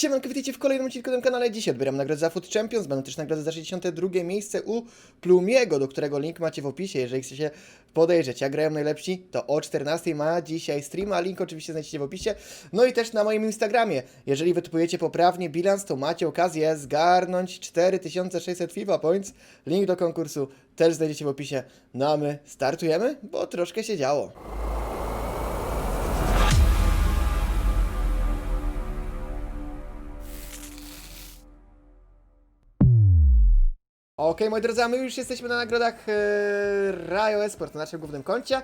Siemanko, witajcie w kolejnym odcinku na kanale. Dzisiaj odbieram nagrodę za Food Champions. Będą też nagrody za 62 miejsce u Plumiego, do którego link macie w opisie, jeżeli chcecie podejrzeć. Jak grają najlepsi, to o 14 ma dzisiaj stream, a link oczywiście znajdziecie w opisie. No i też na moim Instagramie. Jeżeli wytypujecie poprawnie bilans, to macie okazję zgarnąć 4600 FIFA Points. Link do konkursu też znajdziecie w opisie. No a my startujemy, bo troszkę się działo. Okej, moi drodzy, a my już jesteśmy na nagrodach e, Rayo Esport na naszym głównym koncie.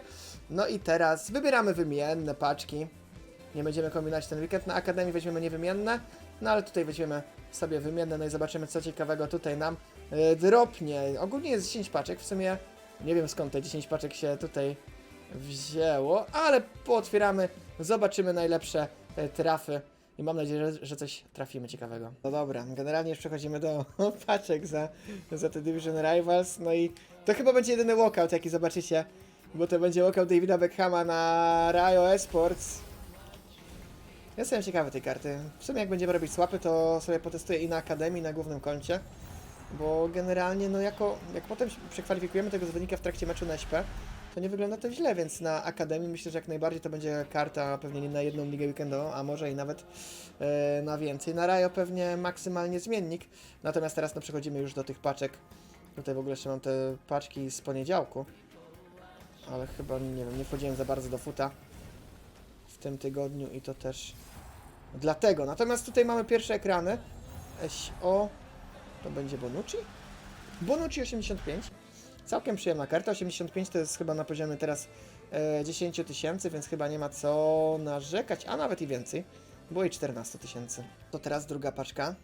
No i teraz wybieramy wymienne paczki. Nie będziemy kombinować ten weekend. Na Akademii weźmiemy niewymienne, no ale tutaj weźmiemy sobie wymienne, no i zobaczymy co ciekawego tutaj nam e, dropnie. Ogólnie jest 10 paczek, w sumie nie wiem skąd te 10 paczek się tutaj wzięło, ale pootwieramy, zobaczymy najlepsze e, trafy. I mam nadzieję, że, że coś trafimy ciekawego. No dobra, generalnie już przechodzimy do paczek za, za te Division Rivals. No i to chyba będzie jedyny walkout, jaki zobaczycie. Bo to będzie walkout Davida Beckhama na Rayo Esports. Ja Jestem ciekawy tej karty. W sumie jak będziemy robić swapy, to sobie potestuję i na Akademii, na głównym koncie. Bo generalnie, no jako, jak potem przekwalifikujemy tego zawodnika w trakcie meczu na SP, to nie wygląda to źle, więc na Akademii myślę, że jak najbardziej to będzie karta pewnie nie na jedną ligę weekendową, a może i nawet e, na więcej. Na Rajo pewnie maksymalnie zmiennik, natomiast teraz no przechodzimy już do tych paczek. Tutaj w ogóle jeszcze mam te paczki z poniedziałku, ale chyba nie wiem, nie wchodziłem za bardzo do futa w tym tygodniu i to też dlatego. Natomiast tutaj mamy pierwsze ekrany. SO to będzie Bonucci? Bonucci 85. Całkiem przyjemna karta. 85 to jest chyba na poziomie teraz e, 10 tysięcy, więc chyba nie ma co narzekać, a nawet i więcej. Było i 14 tysięcy. To teraz druga paczka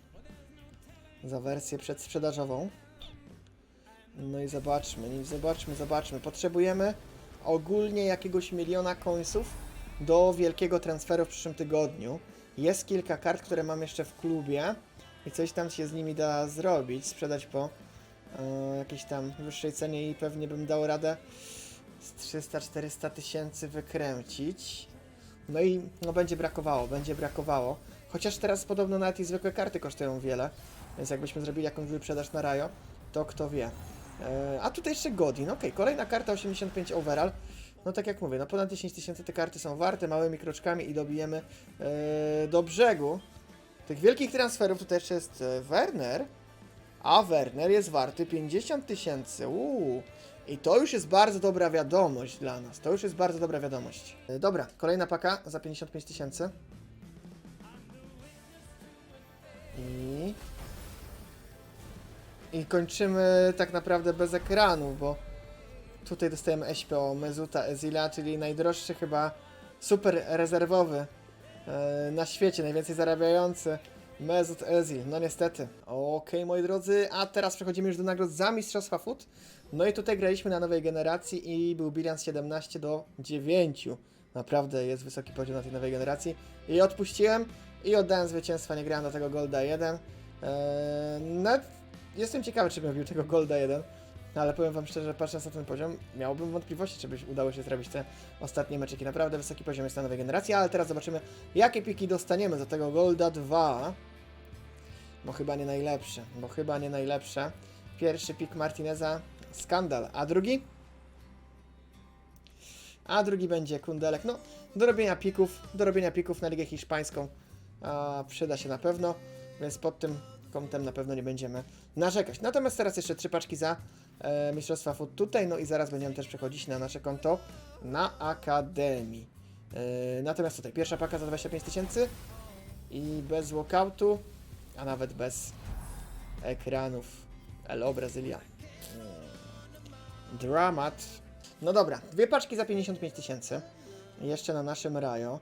za wersję przedsprzedażową. No i zobaczmy, zobaczmy, zobaczmy. Potrzebujemy ogólnie jakiegoś miliona końców do wielkiego transferu w przyszłym tygodniu. Jest kilka kart, które mam jeszcze w klubie i coś tam się z nimi da zrobić, sprzedać po e, jakiejś tam wyższej cenie i pewnie bym dał radę z 300-400 tysięcy wykręcić. No i no będzie brakowało, będzie brakowało. Chociaż teraz podobno nawet i zwykłe karty kosztują wiele, więc jakbyśmy zrobili jakąś wyprzedaż na Rajo, to kto wie. E, a tutaj jeszcze Godin, ok, kolejna karta 85 overall. No tak jak mówię, no ponad 10 tysięcy te karty są warte, małymi kroczkami i dobijemy e, do brzegu. Tych wielkich transferów tutaj jeszcze jest Werner, a Werner jest warty 50 tysięcy. I to już jest bardzo dobra wiadomość dla nas. To już jest bardzo dobra wiadomość. E, Dobra, kolejna paka za 55 tysięcy. I... I kończymy tak naprawdę bez ekranu, bo tutaj dostajemy SPO Mezuta Ezila, czyli najdroższy chyba super rezerwowy e, na świecie, najwięcej zarabiający. Mezut Ezil, no niestety. Okej, moi drodzy, a teraz przechodzimy już do nagród za Mistrzostwa Foot. No i tutaj graliśmy na nowej generacji i był bilans 17 do 9. Naprawdę jest wysoki poziom na tej nowej generacji. I odpuściłem i oddałem zwycięstwa, nie grałem do tego Golda 1. Eee, jestem ciekawy, czy bym tego Golda 1. No ale powiem wam szczerze, patrząc na ten poziom, miałbym wątpliwości, czy udało się zrobić te ostatnie meczeki. Naprawdę wysoki poziom jest na nowej generacji, ale teraz zobaczymy, jakie piki dostaniemy za tego Golda 2. Bo chyba nie najlepsze, bo chyba nie najlepsze. Pierwszy pik Martineza, skandal, a drugi? A drugi będzie Kundelek. No, do robienia pików, do robienia pików na Ligę Hiszpańską a, przyda się na pewno, więc pod tym kątem na pewno nie będziemy narzekać. Natomiast teraz jeszcze trzy paczki za e, Mistrzostwa Food tutaj, no i zaraz będziemy też przechodzić na nasze konto na Akademii. E, natomiast tutaj pierwsza paka za 25 tysięcy i bez walkoutu, a nawet bez ekranów. Elo Brazylia. Dramat. No dobra, dwie paczki za 55 tysięcy. Jeszcze na naszym Rajo.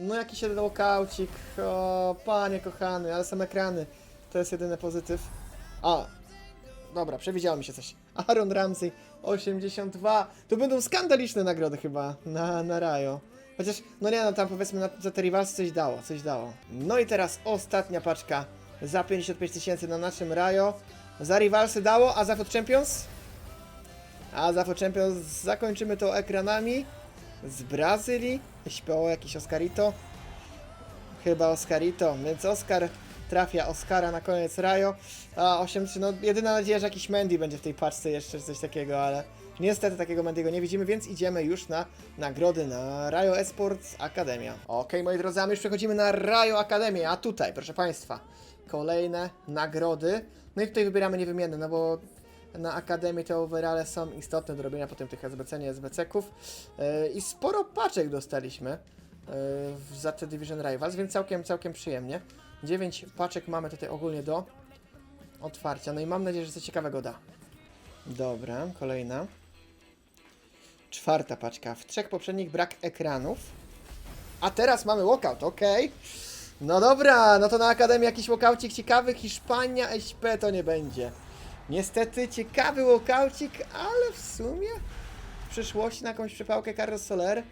No jakiś jeden walkoucik. O, panie kochany, ale są ekrany. To jest jedyny pozytyw. A, dobra, przewidziało mi się coś. Aaron Ramsey 82. To będą skandaliczne nagrody chyba na, na Rajo. Chociaż, no nie no, tam powiedzmy na, za te Rivalsy coś dało, coś dało. No i teraz ostatnia paczka za 55 tysięcy na naszym Rajo. Za Rivalsy dało, a za Foot Champions? A za Foot Champions zakończymy to ekranami z Brazylii. SPO, jakiś Oscarito. chyba Oscarito, więc Oscar trafia Oscara na koniec Rajo, a 8-3, no jedyna nadzieja, że jakiś Mandy będzie w tej paczce jeszcze, coś takiego, ale niestety takiego Mandy'ego nie widzimy, więc idziemy już na nagrody na Rajo Esports Akademia. Okej, moi drodzy, a my już przechodzimy na Rajo Akademię, a tutaj, proszę Państwa, kolejne nagrody, no i tutaj wybieramy niewymienne, no bo na Akademii te overale są istotne do robienia potem tych SBC, nie SBC-ków yy, i sporo paczek dostaliśmy yy, za te Division Rivals, więc całkiem, całkiem przyjemnie. 9 paczek mamy tutaj ogólnie do otwarcia, no i mam nadzieję, że coś ciekawego da. Dobra, kolejna. Czwarta paczka. W trzech poprzednich brak ekranów. A teraz mamy walkout, ok. No dobra, no to na Akademii jakiś walkaucik ciekawy. Hiszpania, SP to nie będzie. Niestety ciekawy walkaucik, ale w sumie w przyszłości na jakąś przypałkę Carlos Soler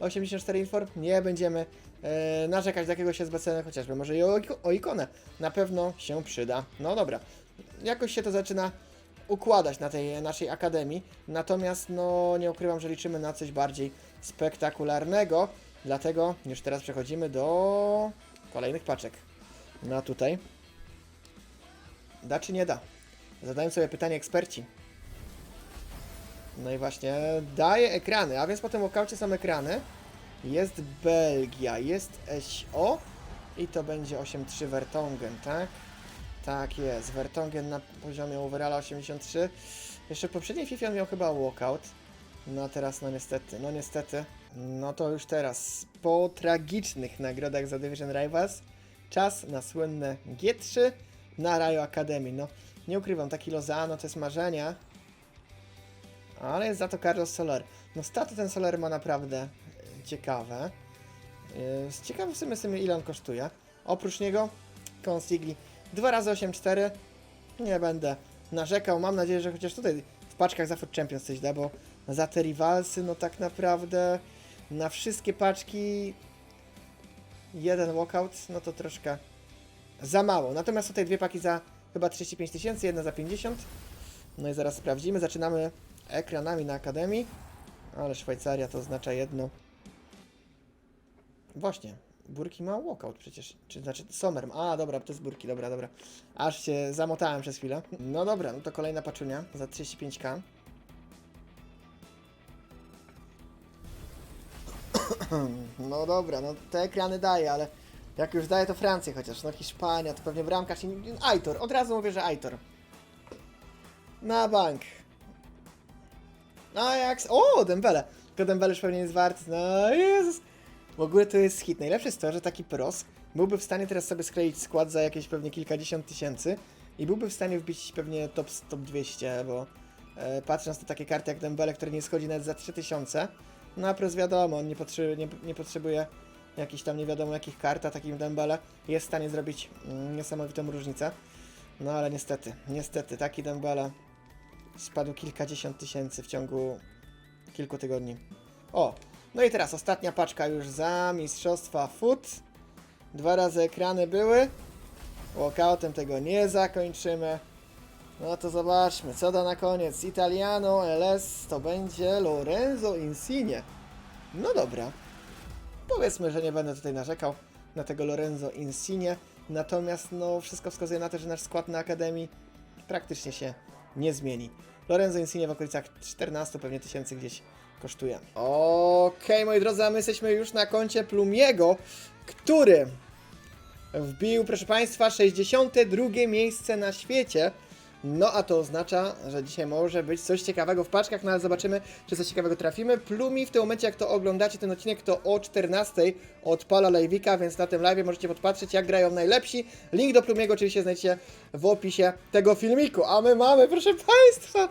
84 Inform nie będziemy e, narzekać do jakiegoś SBC, chociażby może i o, o ikonę. Na pewno się przyda. No dobra, jakoś się to zaczyna układać na tej naszej akademii. Natomiast no nie ukrywam, że liczymy na coś bardziej spektakularnego. Dlatego już teraz przechodzimy do kolejnych paczek. No a tutaj da czy nie da? Zadają sobie pytanie eksperci. No i właśnie daje ekrany, a więc po tym walkaucie są ekrany. Jest Belgia, jest SO i to będzie 8-3 Vertonghen, tak? Tak jest, Vertonghen na poziomie overalla 83. Jeszcze w poprzedniej FIFA miał chyba walkout. No teraz no niestety, no niestety. No to już teraz, po tragicznych nagrodach za Division Rivals, czas na słynne G3 na Rajo Academy. No nie ukrywam, taki Lozano to jest marzenia. Ale jest za to Carlos Soler. No staty ten Soler ma naprawdę e, ciekawe. Jest ciekawy w sumie, sumie ile on kosztuje. Oprócz niego Consigli 2 razy 8-4 Nie będę narzekał. Mam nadzieję, że chociaż tutaj w paczkach za Food Champions coś da, bo za te rivalsy, no tak naprawdę na wszystkie paczki jeden walkout, no to troszkę za mało. Natomiast tutaj dwie paki za chyba 35 tysięcy, jedna za 50. No i zaraz sprawdzimy. Zaczynamy ekranami na Akademii. Ale Szwajcaria to oznacza jedno. Właśnie, Burki ma walkout przecież. Czy znaczy Sommer. A, dobra, to jest Burki, dobra, dobra. Aż się zamotałem przez chwilę. No dobra, no to kolejna paczunia za 35k. No dobra, no te ekrany daje, ale jak już daje to Francja chociaż, no Hiszpania, to pewnie bramkarz i... Aitor, od razu mówię, że Aitor. Na bank. Jak... O, Dembele. Tylko Dembele już pewnie jest wart. No Jezus. W ogóle to jest hit. Najlepsze jest to, że taki pros byłby w stanie teraz sobie skleić skład za jakieś pewnie kilkadziesiąt tysięcy i byłby w stanie wbić pewnie top, top 200, bo e, patrząc na takie karty jak Dembele, który nie schodzi nawet za 3000, no a pros wiadomo, on nie, nie, nie potrzebuje jakichś tam nie wiadomo jakich kart, a takim Dembele jest w stanie zrobić mm, niesamowitą różnicę. No ale niestety, niestety, taki Dembele spadł kilkadziesiąt tysięcy w ciągu kilku tygodni. O, no i teraz ostatnia paczka już za Mistrzostwa Foot. Dwa razy ekrany były. Walkoutem tego nie zakończymy. No to zobaczmy, co da na koniec. Italiano LS to będzie Lorenzo Insigne. No dobra. Powiedzmy, że nie będę tutaj narzekał na tego Lorenzo Insigne. Natomiast no wszystko wskazuje na to, że nasz skład na Akademii praktycznie się nie zmieni. Lorenzo Insigne w okolicach 14 pewnie tysięcy gdzieś kosztuje. Okej, moi drodzy, a my jesteśmy już na koncie Plumiego, który wbił, proszę Państwa, 62 miejsce na świecie. No a to oznacza, że dzisiaj może być coś ciekawego w paczkach, no ale zobaczymy, czy coś ciekawego trafimy. Plumi w tym momencie, jak to oglądacie ten odcinek, to o 14 odpala live'ika, więc na tym live możecie podpatrzeć, jak grają najlepsi. Link do Plumiego oczywiście znajdziecie w opisie tego filmiku. A my mamy, proszę Państwa,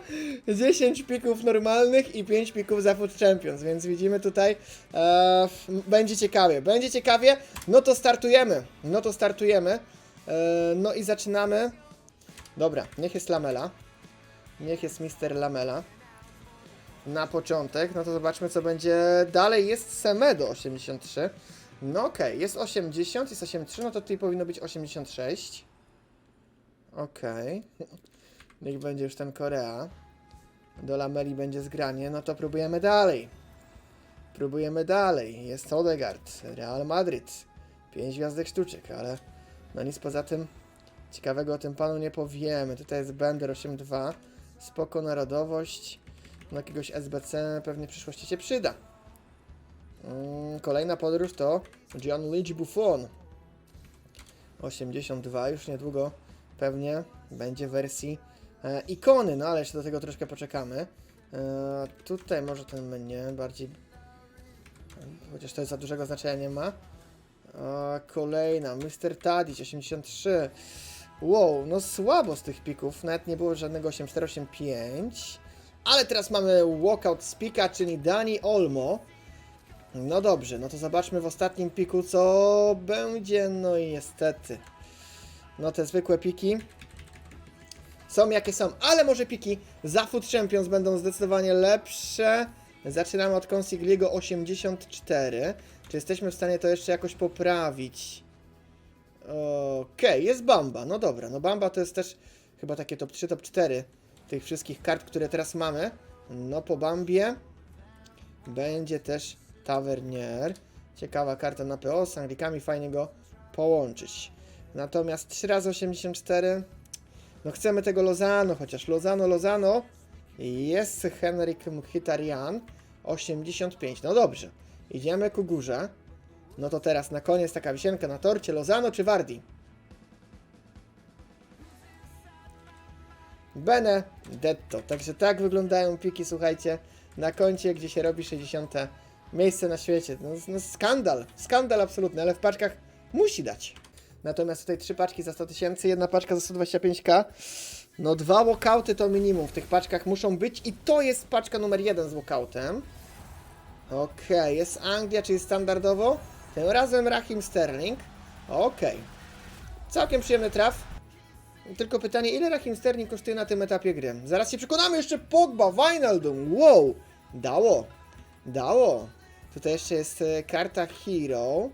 10 pików normalnych i 5 pików za Food Champions, więc widzimy tutaj, e, będzie ciekawie, będzie ciekawie. No to startujemy, no to startujemy. E, no i zaczynamy. Dobra, niech jest Lamela. Niech jest Mister Lamela. Na początek, no to zobaczmy co będzie dalej. Jest Semedo 83. No okej, jest 80, jest 83, no to tutaj powinno być 86. Okej. Niech będzie już ten Korea. Do Lameli będzie zgranie, no to próbujemy dalej. Próbujemy dalej. Jest Odegaard, Real Madrid. 5 gwiazdek sztuczek, ale no nic poza tym ciekawego o tym panu nie powiemy. Tutaj jest Bender 8.2, spoko narodowość, no jakiegoś SBC pewnie w przyszłości się przyda. Mm, kolejna podróż to Gianluigi Buffon. 82, już niedługo pewnie będzie wersji e, ikony, no ale jeszcze do tego troszkę poczekamy. E, tutaj może ten menu bardziej, chociaż to jest za dużego znaczenia nie ma. E, kolejna, Mr. Tadic 83. Wow, no słabo z tych pików, nawet nie było żadnego 8485. Ale teraz mamy walkout z pika, czyli Dani Olmo. No dobrze, no to zobaczmy w ostatnim piku, co będzie. No i niestety. No te zwykłe piki są jakie są, ale może piki za Food Champions będą zdecydowanie lepsze. Zaczynamy od Consigliego 84. Czy jesteśmy w stanie to jeszcze jakoś poprawić? Okej, jest Bamba. No dobra, no Bamba to jest też chyba takie top 3, top 4 tych wszystkich kart, które teraz mamy. No po Bambie będzie też Tavernier. Ciekawa karta na PO, z Anglikami fajnie go połączyć. Natomiast 3 razy 84 no chcemy tego Lozano, chociaż Lozano, Lozano jest Henryk Mkhitaryan 85. No dobrze, idziemy ku górze. No to teraz na koniec taka wisienka na torcie Lozano czy Wardi? Benedetto. Także tak wyglądają piki, słuchajcie, na koncie, gdzie się robi 60 miejsce na świecie. No, no skandal, skandal absolutny, ale w paczkach musi dać. Natomiast tutaj trzy paczki za 100 tysięcy, jedna paczka za 125k. No dwa walkouty to minimum w tych paczkach muszą być i to jest paczka numer jeden z walkoutem. Okej, jest Anglia, czyli standardowo. Tym razem Rahim Sterling. Okej. Całkiem przyjemny traf. Tylko pytanie, ile Rahim Sterling kosztuje na tym etapie gry? Zaraz się przekonamy, jeszcze Pogba, Wijnaldum, wow! Dało, dało. Tutaj jeszcze jest e, karta Hero.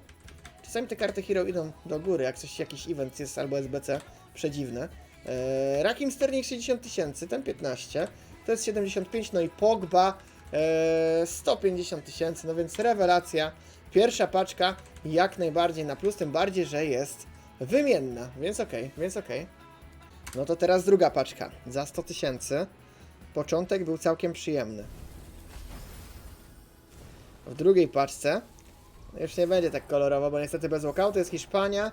Czasami te karty Hero idą do góry, jak coś, jakiś event jest albo SBC, przedziwne. Eee, Rakim Sterling 60 tysięcy, ten 15, to jest 75, no i Pogba eee, 150 tysięcy, no więc rewelacja. Pierwsza paczka jak najbardziej na plus, tym bardziej, że jest wymienna, więc okej, więc okej. No to teraz druga paczka za 100 tysięcy. Początek był całkiem przyjemny. W drugiej paczce już nie będzie tak kolorowo, bo niestety bez walkoutu jest Hiszpania.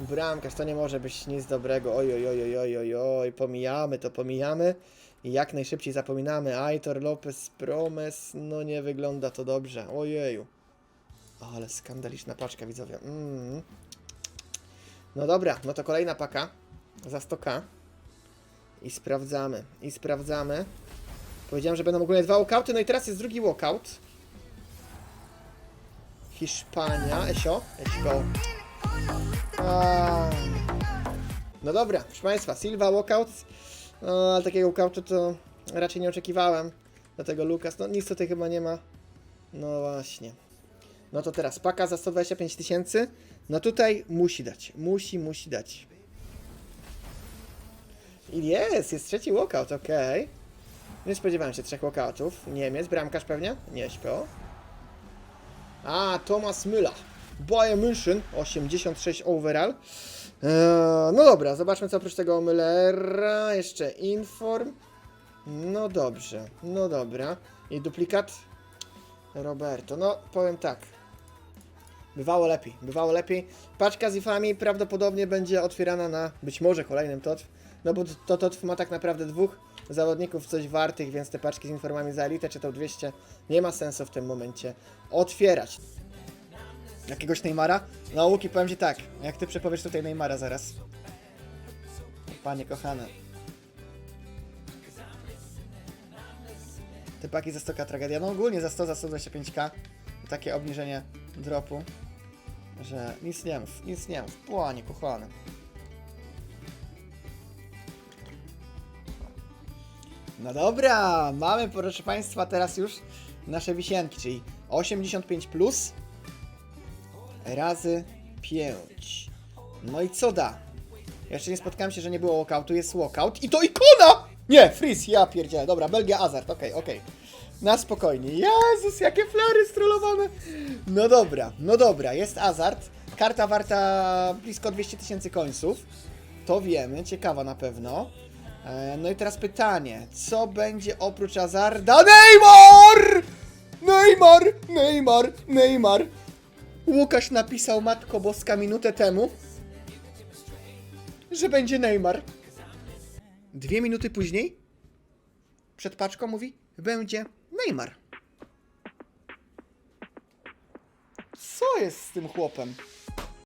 Bramkarz to nie może być nic dobrego. Oj, oj, oj, oj, oj, oj. pomijamy to, pomijamy. I jak najszybciej zapominamy. Aitor Lopez Promes, no nie wygląda to dobrze. Ojeju. Ale skandaliczna paczka, widzowie. Mm. No dobra, no to kolejna paka za 100k. I sprawdzamy, i sprawdzamy. Powiedziałem, że będą ogólnie dwa walkouty, no i teraz jest drugi walkout. Hiszpania, Esio, let's go. A. No dobra, proszę Państwa, Silva walkout, no, ale takiego walkoutu to raczej nie oczekiwałem. Dlatego Lukas, no nic tutaj chyba nie ma. No właśnie. No to teraz paka za 125 tysięcy. No tutaj musi dać, musi, musi dać. I jest, jest trzeci walkout, okej. Nie spodziewałem się trzech walkoutów. Niemiec, bramkarz pewnie? Nie śpią. A, Thomas Müller. Bayern München, 86 overall. Eee, no dobra, zobaczmy co oprócz tego Müllera. Jeszcze Inform. No dobrze, no dobra. I duplikat Roberto. No, powiem tak. Bywało lepiej, bywało lepiej. Paczka z ifami prawdopodobnie będzie otwierana na być może kolejnym TOTW. No bo to TOTW ma tak naprawdę dwóch zawodników coś wartych, więc te paczki z informami za elitę czy to 200 nie ma sensu w tym momencie otwierać. Jakiegoś Neymara? No Łuki, powiem Ci tak, jak Ty przepowiesz tutaj Neymara zaraz. Panie kochane. Te paki za 100k tragedia. No ogólnie za 100, za 125k. Takie obniżenie dropu, że nic nie mów, nic nie mów. Płanie, kochane. No dobra, mamy proszę Państwa teraz już nasze wisienki, czyli 85 plus razy 5. No i co da? Jeszcze nie spotkałem się, że nie było walkoutu, jest walkout i to ikona! Nie, freeze, ja pierdzielę. Dobra, Belgia Azart, okej, okej. Na spokojnie. Jezus, jakie flary strollowane. No dobra, no dobra, jest Azart. Karta warta blisko 200 tysięcy końców. To wiemy, ciekawa na pewno. E, No i teraz pytanie, co będzie oprócz Azarda? Neymar! Neymar! Neymar! Neymar! Łukasz napisał Matko Boska minutę temu, że będzie Neymar. Dwie minuty później, przed paczką mówi, będzie Neymar. Co jest z tym chłopem?